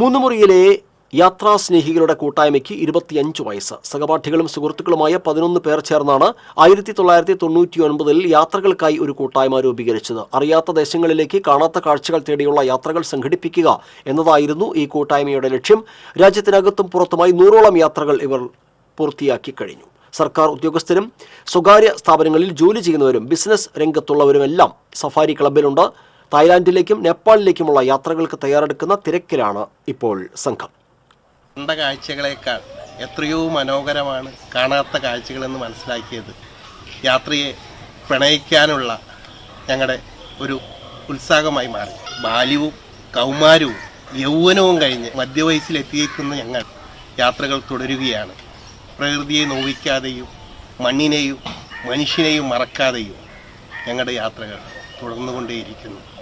മൂന്നുമുറിയിലെ യാത്രാസ്നേഹികളുടെ കൂട്ടായ്മയ്ക്ക് ഇരുപത്തിയഞ്ച് വയസ്സ്. സഹപാഠികളും സുഹൃത്തുക്കളുമായ പതിനൊന്ന് പേർ ചേർന്നാണ് ആയിരത്തി തൊള്ളായിരത്തി തൊണ്ണൂറ്റി ഒൻപതിൽ യാത്രകൾക്കായി ഒരു കൂട്ടായ്മ രൂപീകരിച്ചത്. അറിയാത്ത ദേശങ്ങളിലേക്ക് കാണാത്ത കാഴ്ചകൾ തേടിയുള്ള യാത്രകൾ സംഘടിപ്പിക്കുക എന്നതായിരുന്നു ഈ കൂട്ടായ്മയുടെ ലക്ഷ്യം. രാജ്യത്തിനകത്തും പുറത്തുമായി നൂറോളം യാത്രകൾ ഇവർ പൂർത്തിയാക്കി കഴിഞ്ഞു. സർക്കാർ ഉദ്യോഗസ്ഥരും സ്വകാര്യ സ്ഥാപനങ്ങളിൽ ജോലി ചെയ്യുന്നവരും ബിസിനസ് രംഗത്തുള്ളവരുമെല്ലാം സഫാരി ക്ലബിലുണ്ട് തായ്ലാന്റിലേക്കും നേപ്പാളിലേക്കുമുള്ള യാത്രകൾക്ക് തയ്യാറെടുക്കുന്ന തിരക്കിലാണ് ഇപ്പോൾ സംഘം. കണ്ട കാഴ്ചകളേക്കാൾ എത്രയോ മനോഹരമാണ് കാണാത്ത കാഴ്ചകളെന്ന് മനസ്സിലാക്കിയത്. യാത്രയെ പ്രണയിക്കാനുള്ള ഞങ്ങളുടെ ഒരു ഉത്സാഹമായി മാറി. ബാല്യവും കൗമാരവും യൗവനവും കഴിഞ്ഞ് മധ്യവയസ്സിലെത്തിയിരിക്കുന്ന ഞങ്ങൾ യാത്രകൾ തുടരുകയാണ്. പ്രകൃതിയെ നോവിക്കാതെയും മണ്ണിനെയും മനുഷ്യനെയും മറക്കാതെയും ഞങ്ങളുടെ യാത്രകൾ തുടർന്നുകൊണ്ടേയിരിക്കുന്നു.